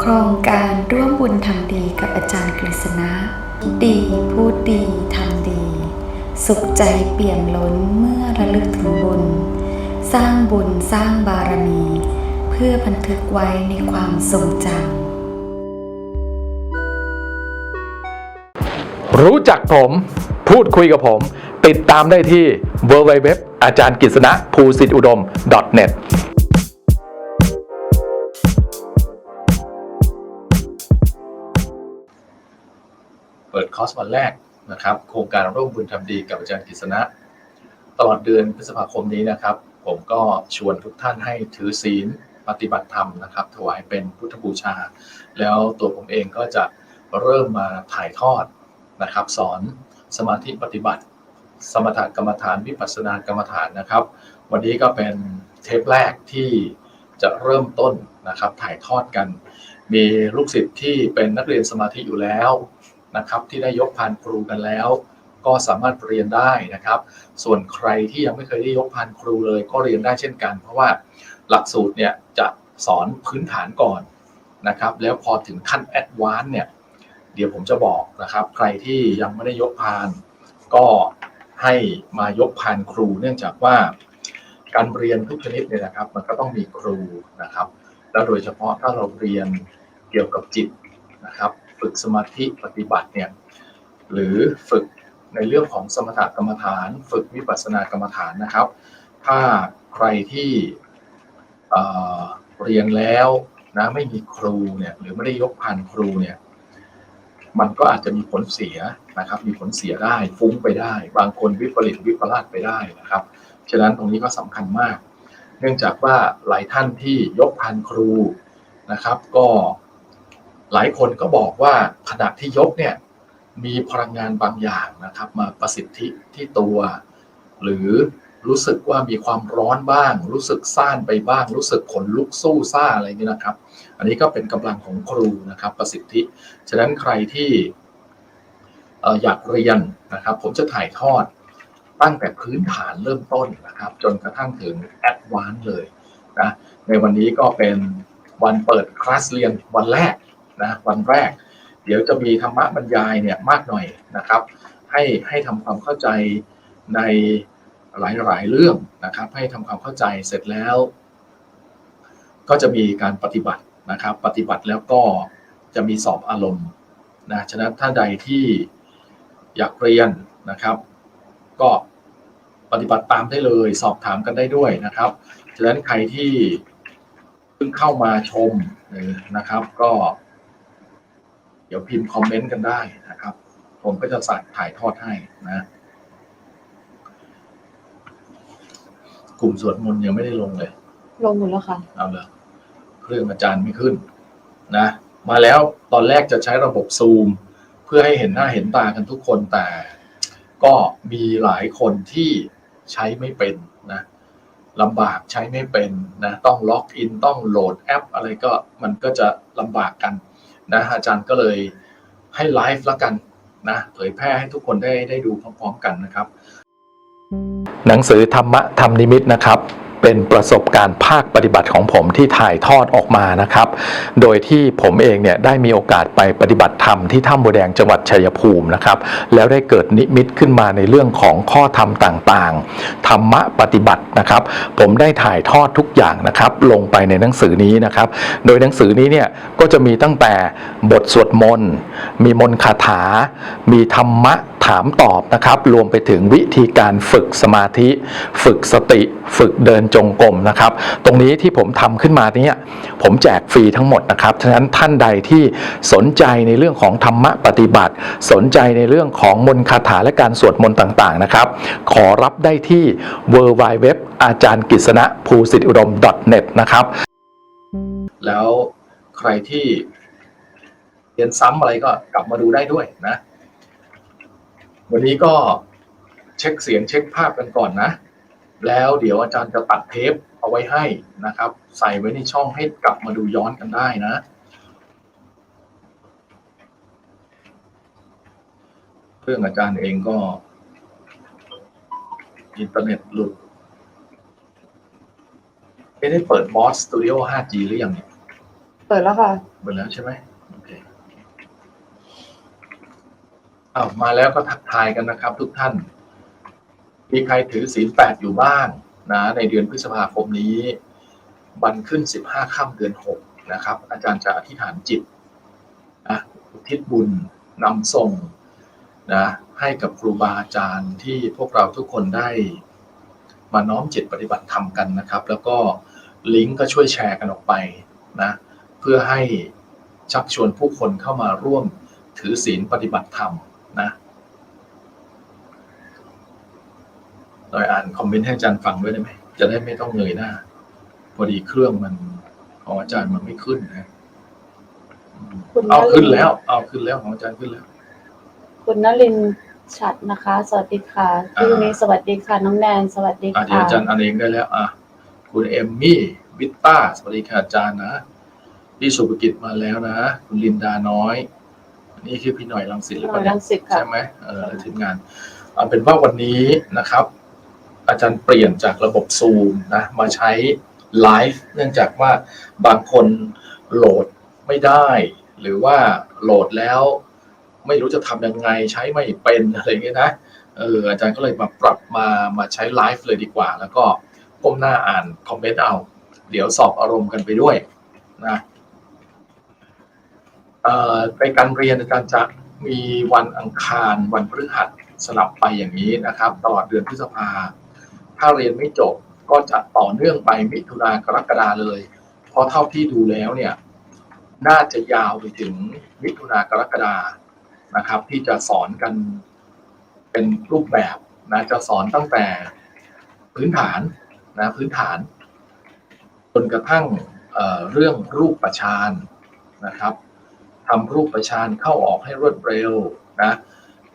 โครงการร่วมบุญทำดีกับอาจารย์กฤษณะ ดีพูดดีทำดี สุขใจเปี่ยมล้นเมื่อระลึกถึงบุญ สร้างบุญสร้างบารมี เพื่อบันทึกไว้ในความทรงจำรู้จักผม พูดคุยกับผม ติดตามได้ที่ www อาจารย์กฤษณะภูสิทธิอุดม .net เปิดคอร์สวันแรกนะครับ โครงการร่วมบุญทำดีกับอาจารย์กฤษณะ ตลอดเดือนพฤษภาคมนี้นะครับ ผมก็ชวนทุกท่านให้ถือศีลปฏิบัติธรรมนะครับ ถวายเป็นพุทธบูชา แล้วตัวผมเองก็จะเริ่มมาถ่ายทอดนะครับ สอนสมาธิปฏิบัติ สมถกรรมฐานวิปัสสนากรรมฐานนะครับ วันนี้ก็เป็นเทปแรกที่จะเริ่มต้นนะครับถ่ายทอดกัน มีลูกศิษย์ที่เป็นนักเรียนสมาธิอยู่แล้ว นะครับที่ได้ยกพานครูกันแล้ว ก็สามารถเรียนได้นะครับ ส่วนใครที่ยังไม่เคยได้ยกพานครูเลย ก็เรียนได้เช่นกัน เพราะว่าหลักสูตรเนี่ยจะสอนพื้นฐานก่อนนะครับ แล้วพอถึงขั้นแอดวานซ์เนี่ยเดี๋ยวผมจะบอกนะครับ ใครที่ยังไม่ได้ยกพาน ก็ให้มายกพานครู เนื่องจากว่าการเรียนทุกชนิดเนี่ยนะครับ มันก็ต้องมีครูนะครับ แล้วโดยเฉพาะถ้าเราเรียนเกี่ยวกับจิตนะครับ ฝึกสมาธิปฏิบัติเนี่ยหรือฝึกในเรื่องของสมถกรรมฐาน ฝึกวิปัสสนากรรมฐานนะครับ ถ้าใครที่เเรียนแล้วนะไม่มีครูเนี่ยหรือไม่ได้ยกพานครูเนี่ยมันก็อาจจะมีผลเสียนะครับ มีผลเสียได้ฟุ้งไปได้ บางคนวิปริตวิปลาสไปได้นะครับฉะนั้นตรงนี้ก็สำคัญมาก เนื่องจากว่าหลายท่านที่ยกพานครูนะครับ ก็ หลายคนก็บอกว่าขณะที่ยกเนี่ยมีพลังงานบางอย่างนะครับ มาประสิทธิที่ตัว หรือรู้สึกว่ามีความร้อนบ้าง รู้สึกซ่านไปบ้าง รู้สึกขนลุกสู้ซ่าอะไรนี้นะครับ อันนี้ก็เป็นกำลังของครูนะครับ ประสิทธิ ฉะนั้นใครที่อออยากเรียนนะครับ ผมจะถ่ายทอดตั้งแต่พื้นฐานเริ่มต้นนะครับ จนกระทั่งถึงแอดวานซ์เลยนะในวันนี้ก็เป็นวันเปิดคลาสเรียนวันแรก นะวันแรก เดี๋ยวจะมีธรรมะบรรยายเนี่ยมากหน่อยนะครับ ให้ให้ทำความเข้าใจในหลายๆเรื่องนะครับ ให้ทำความเข้าใจเสร็จแล้ว ก็จะมีการปฏิบัตินะครับ ปฏิบัติแล้วก็จะมีสอบอารมณ์นะฉะนั้นถ้าใดที่อยากเรียนนะครับ ก็ปฏิบัติตามได้เลยสอบถามกันได้ด้วยนะครับ ฉะนั้นใครที่เพิ่งเข้ามาชมนะครับ ก็ ดี๋ยวพิมพ์คอมเมนต์กันได้นะครับ ผมก็จะใส่ถ่ายทอดให้นะ กลุ่มสวดมนต์ยังไม่ได้ลงเลย ลงหมดแล้วค่ะ เอาเลยเครื่องอาจารย์ไม่ขึ้น นะ มาแล้วตอนแรกจะใช้ระบบซูม เพื่อให้เห็นหน้าเห็นตากันทุกคนแต่ ก็มีหลายคนที่ใช้ไม่เป็นนะลำบากใช้ไม่เป็นนะ ต้องล็อกอินต้องโหลดแอป อะไรก็มันก็จะลำบากกัน นะอาจารย์ก็เลยให้ไลฟ์ละกันนะเผยแพร่ให้ทุกคนได้ได้ดูพร้อมๆกันนะครับ หนังสือธรรมะธรรมนิมิตนะครับ เป็นประสบการณ์ภาคปฏิบัติของผมที่ถ่ายทอดออกมานะครับ โดยที่ผมเองเนี่ยได้มีโอกาสไปปฏิบัติธรรมที่ถ้ำบัวแดงจังหวัดชัยภูมินะครับ แล้วได้เกิดนิมิตขึ้นมาในเรื่องของข้อธรรมต่างๆ ธรรมะปฏิบัตินะครับ ผมได้ถ่ายทอดทุกอย่างนะครับ ลงไปในหนังสือนี้นะครับ โดยหนังสือนี้เนี่ยก็จะมีตั้งแต่บทสวดมนต์มีมนต์คาถา มีธรรมะถามตอบนะครับ รวมไปถึงวิธีการฝึกสมาธิ ฝึกสติ ฝึกเดินจงกรมนะครับ ตรงนี้ที่ผมทำขึ้นมาเนี่ยผมแจกฟรีทั้งหมดนะครับ ฉะนั้นท่านใดที่สนใจในเรื่องของธรรมะปฏิบัติ สนใจในเรื่องของมนต์คาถาและการสวดมนต์ต่างๆนะครับ ขอรับได้ที่ w w w อาจารย์กิษณะภูสิทธิอุดม .net นะครับ แล้วใครที่เรียนซ้ำอะไรก็กลับมาดูได้ด้วยนะ วันนี้ก็เช็คเสียงเช็คภาพกันก่อนนะ แล้วเดี๋ยวอาจารย์จะตัดเทปเอาไว้ให้นะครับ ใส่ไว้ในช่องให้กลับมาดูย้อนกันได้นะเครื่องอาจารย์เองก็ อินเทอร์เน็ตหลุดไม่ได้เปิด Boss Studio 5G หรือยังเนี่ยปิดแล้วค่ะหมดแล้วใช่ไหมโอ้าวมาแล้วก็ทักทายกันนะครับ ทุกท่าน มีใครถือศีลแปดอยู่บ้างนะ ในเดือนพฤษภาคมนี้ วันขึ้นสิบห้าค่ำเดือนหกนะครับ อาจารย์จะอธิษฐานจิตนะอุทิศบุญนำส่งนะให้กับครูบาอาจารย์ที่พวกเราทุกคนได้ มาน้อมจิตปฏิบัติธรรมกันนะครับ แล้วก็ลิงก์ก็ช่วยแชร์กันออกไปนะเพื่อให้ชักชวนผู้คนเข้ามาร่วมถือศีลปฏิบัติธรรม นะโดยอ่านคอมเมนต์ให้อาจารย์ฟังด้วยได้ไหม จะได้ไม่ต้องเงยหน้า พอดีเครื่องมันของอาจารย์มันไม่ขึ้นนะอืมคุณเอานรินทร์ขึ้นแล้ว เอาขึ้นแล้วของอาจารย์ขึ้นแล้ว คุณนลินทร์ฉัดนะคะ สวัสดีค่ะอ่าพี่นี้สวัสดีค่ะ น้องแนน สวัสดีอะเดี๋ยวค่ะอาจารย์อันเองได้แล้ว อะ คุณเอมมี่วิตต้า สวัสดีค่ะอาจารย์นะ พี่สุภกิจมาแล้วนะ คุณลินดาน้อยอั นนี่คือพี่หน่อยรังสิตหรือหเปน่อยล่ารัเนี่ยงสิตค่ะใช่ไหมเออทีมงานเอาเป็นว่าวันนี้นะครับ อาจารย์เปลี่ยนจากระบบซูมนะมาใช้ไลฟ์เนื่องจากว่าบางคนโหลดไม่ได้ หรือว่าโหลดแล้วไม่รู้จะทำยังไงใช้ไม่เป็นอะไรอย่างเงี้ยนะเอออาจารย์ก็เลยมาปรับมามาใช้ไลฟ์เลยดีกว่า แล้วก็ก้มหน้าอ่านคอมเมนต์เอา เดี๋ยวสอบอารมณ์กันไปด้วยนะเอ่อ ในการเรียนอาจารย์จะมีวันอังคารวันพฤหัสสลับไปอย่างนี้นะครับ ตลอดเดือนพฤษภา ถ้าเรียนไม่จบก็จะต่อเนื่องไปมิถุนากรกฎาเลย เพราะเท่าที่ดูแล้วเนี่ยน่าจะยาวไปถึงมิถุนากรกฎานะครับ ที่จะสอนกันเป็นรูปแบบนะจะสอนตั้งแต่พื้นฐานนะพื้นฐานจนกระทั่งเเรื่องรูปประชานนะครับ ทำรูปประชานเข้าออกให้รวดเร็วนะ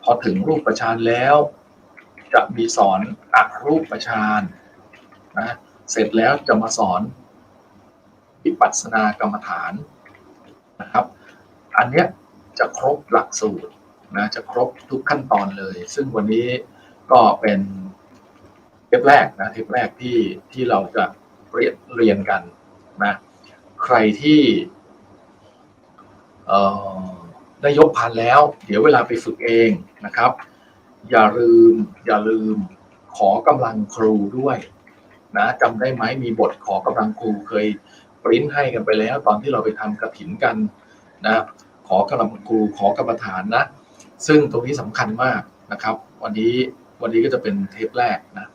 พอถึงรูปประชานแล้ว จะมีสอนอักรูปประชานนะเสร็จแล้วจะมาสอนวิปัสสนากรรมฐานนะครับ อันเนี้ยจะครบหลักสูตรนะจะครบทุกขั้นตอนเลย ซึ่งวันนี้ก็เป็นเทปแรกนะเทปแรกที่ที่เราจะเรียนเรียนกันนะใครที่ ได้ยกพันแล้ว เดี๋ยวเวลาไปฝึกเองนะครับ อย่าลืมอย่าลืมขอกำลังครูด้วยนะจำได้ไหมมีบทขอกำลังครูเคยปริ้นให้กันไปแล้ว ตอนที่เราไปทำกระถินกันนะขอกำลังครูขอกรรมฐานนะ ซึ่งตรงนี้สำคัญมากนะครับ วันนี้วันนี้ก็จะเป็นเทปแรกนะ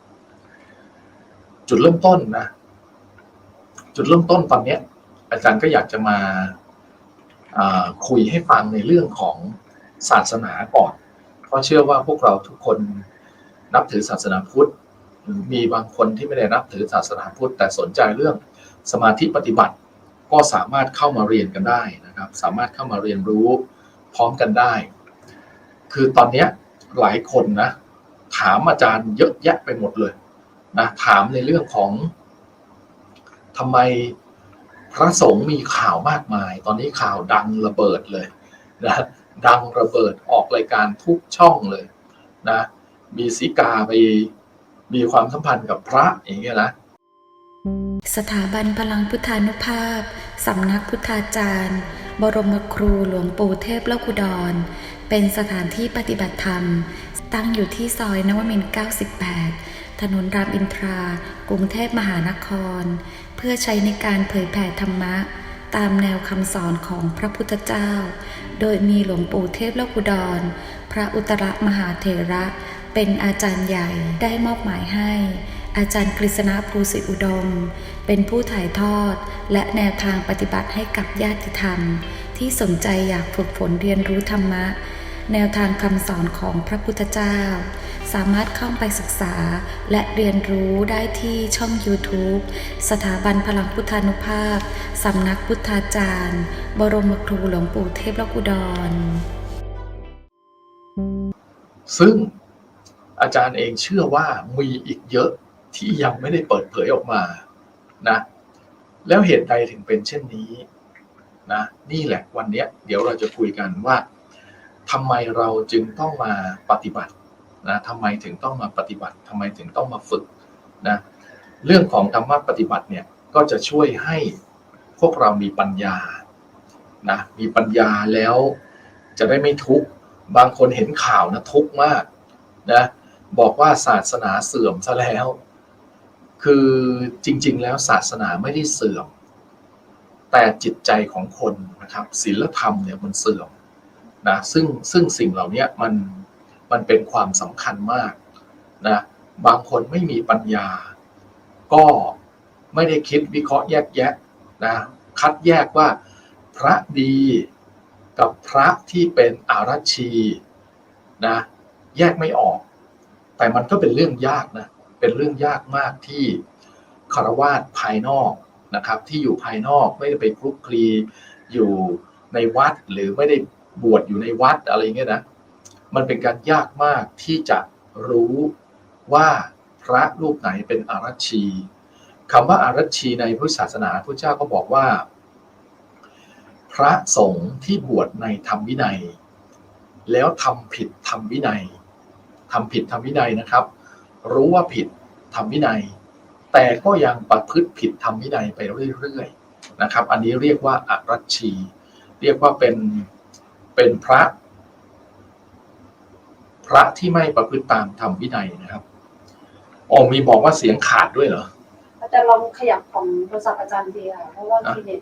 จุดเริ่มต้นนะ จุดเริ่มต้นตอนนี้อาจารย์ก็อยากจะมา คุยให้ฟังในเรื่องของศาสนาก่อน เพราะเชื่อว่าพวกเราทุกคนนับถือศาสนาพุทธหรือมีบางคนที่ไม่ได้นับถือศาสนาพุทธแต่สนใจเรื่องสมาธิปฏิบัติ ก็สามารถเข้ามาเรียนกันได้นะครับ สามารถเข้ามาเรียนรู้พร้อมกันได้ คือตอนนี้หลายคนนะถามอาจารย์เยอะแยะไปหมดเลยนะถามในเรื่องของทำไม พระสงฆ์มีข่าวมากมาย ตอนนี้ข่าวดังระเบิดเลยนะดังระเบิดออกรายการทุกช่องเลยนะมีสีกาไปมีความสัมพันธ์กับพระอย่างเงี้ยนะสถาบันพลังพุทธานุภาพ สำนักพุทธาจารย์ บรมครูหลวงปู่เทพโลกุดร เป็นสถานที่ปฏิบัติธรรม ตั้งอยู่ที่ซอยนวมิน 98 ถนนรามอินทรา กรุงเทพมหานคร พื่อใช้ในการเผยแผ่ธรรมะ ตามแนวคำสอนของพระพุทธเจ้า โดยมีหลวงปู่เทพโลกุดร พระอุตรมหาเถระ เป็นอาจารย์ใหญ่ได้มอบหมายให้ อาจารย์กฤษณะภูสิอุดม เป็นผู้ถ่ายทอด และแนวทางปฏิบัติให้กับญาติธรรม ที่สนใจอยากฝึกฝนเรียนรู้ธรรมะ แนวทางคำสอนของพระพุทธเจ้า สามารถเข้าไปศึกษาและเรียนรู้ได้ที่ช่อง YouTube สถาบันพลังพุทธานุภาพ สำนักพุทธาจารย์ บรมครูหลวงปู่เทพลกุดร ซึ่งอาจารย์เองเชื่อว่ามีอีกเยอะที่ยังไม่ได้เปิดเผยออกมานะแล้วเหตุใดถึงเป็นเช่นนี้นะนี่แหละวันนี้เดี๋ยวเราจะคุยกันว่าทำไมเราจึงต้องมาปฏิบัติ นะทำไมถึงต้องมาปฏิบัติทำไมถึงต้องมาฝึกนะเรื่องของธรรมะปฏิบัติเนี่ยก็จะช่วยให้พวกเรามีปัญญานะมีปัญญาแล้วจะได้ไม่ทุกข์บางคนเห็นข่าวนะทุกข์มากนะบอกว่าศาสนาเสื่อมซะแล้ว คือจริง ๆ แล้วศาสนาไม่ได้เสื่อม แต่จิตใจของคนนะครับศีลธรรมเนี่ยมันเสื่อมนะซึ่งซึ่งสิ่งเหล่านี้มัน มันเป็นความสำคัญมากนะบางคนไม่มีปัญญา ก็ไม่ได้คิดวิเคราะห์แยกแยะนะคัดแยกว่าพระดีกับพระที่เป็นอารัชีนะแยกไม่ออก แต่มันก็เป็นเรื่องยากนะเป็นเรื่องยากมากที่คารวาสภายนอกนะครับ ที่อยู่ภายนอกไม่ได้ไปคลุกคลีอยู่ในวัดหรือไม่ได้บวชอยู่ในวัดอะไรเงี้ยนะ มันเป็นการยากมากที่จะรู้ว่าพระรูปไหนเป็นอารัชีคำว่าอารัชีในพุทธศาสนาพระเจ้าก็บอกว่า พระสงฆ์ที่บวชในธรรมวินัย แล้วทำผิดธรรมวินัยทำผิดธรรมวินัยนะครับ รู้ว่าผิดธรรมวินัย แต่ก็ยังประพฤติผิดธรรมวินัยไปเรื่อยๆนะครับ อันนี้เรียกว่าอารัชี เรียกว่าเป็นเป็นพระ ระที่ไม่ประพฤติตามธรรมวินัยนะครับอ๋อมีบอกว่าเสียงขาดด้วยเหรออาจารย์ลองขยับของโทรศัพท์อาจารย์ดีค่ะเพราะว่าทีเน็ต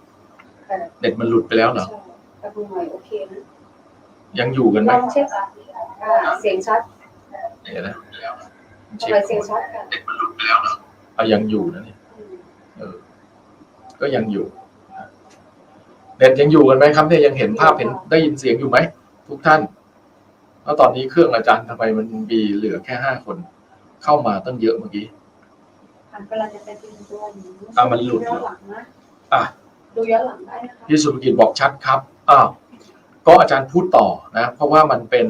แต่เน็ตมันหลุดไปแล้วเหรอใช่แต่ดูหน่อยโอเคนะยังอยู่กันไหมลองเช็คอ่าเสียงชัดเดี๋ยวนะทำไมเสียงชัดกันอะยังอยู่นะเนี่ยอืมเออ ก็ยังอยู่นะเน็ตยังอยู่กันไหมครับเนี่ยยังเห็นภาพเห็นได้ยินเสียงอยู่ไหมทุกท่าน แล้วตอนนี้เครื่องอาจารย์ทำไมมันมีเหลือแค่ห้าคน เข้ามาตั้งเยอะเมื่อกี้หันไปเราจะเป็นทีมตัวหนูอะมันหลุดย้อนหลังนะอะดูย้อนหลังได้นะคะพี่สุภกิจบอกชัดครับอ้าวก็อาจารย์พูดต่อนะ เพราะว่ามันเป็น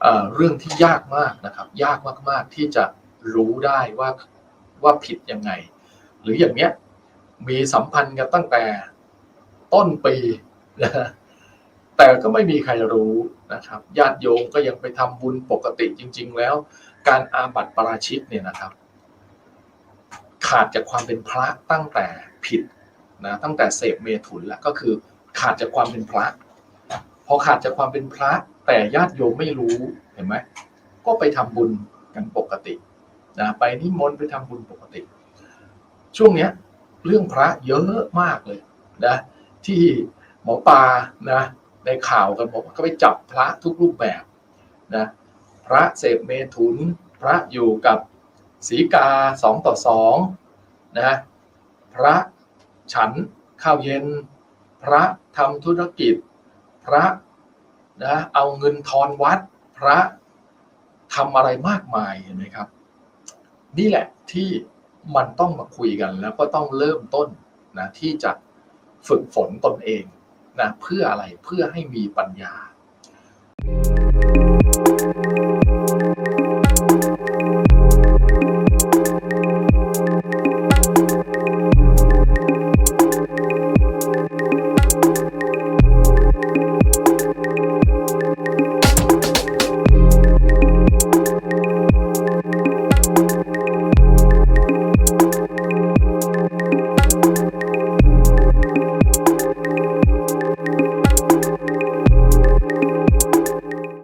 เอ่อเรื่องที่ยากมากนะครับ ยากมากๆที่จะรู้ได้ว่าว่าผิดยังไง หรืออย่างเนี้ยมีสัมพันธ์กันตั้งแต่ต้นปีนะ แต่ก็ไม่มีใครรู้นะครับ ญาติโยมก็ยังไปทำบุญปกติจริง ๆ แล้ว การอาบัติปราชิกเนี่ยนะครับ ขาดจากความเป็นพระตั้งแต่ผิดนะตั้งแต่เสพเมถุนแล้วก็คือขาดจากความเป็นพระพอขาดจากความเป็นพระ แต่ญาติโยมไม่รู้เห็นไหมก็ไปทำบุญกันปกตินะไปนิมนต์ไปทำบุญปกติ ช่วงเนี้ยเรื่องพระเยอะมากเลยนะที่หมอปลานะ ในข่าวกันบอกว่าเขาไปจับพระทุกรูปแบบนะพระเสพเมถุน พระอยู่กับสีกาสองต่อสองนะพระฉันข้าวเย็น พระทำธุรกิจ พระนะเอาเงินทอนวัด พระทำอะไรมากมายเห็นไหมครับ นี่แหละที่มันต้องมาคุยกันแล้วก็ต้องเริ่มต้นนะที่จะฝึกฝนตนเอง นะเพื่ออะไรเพื่อให้มีปัญญา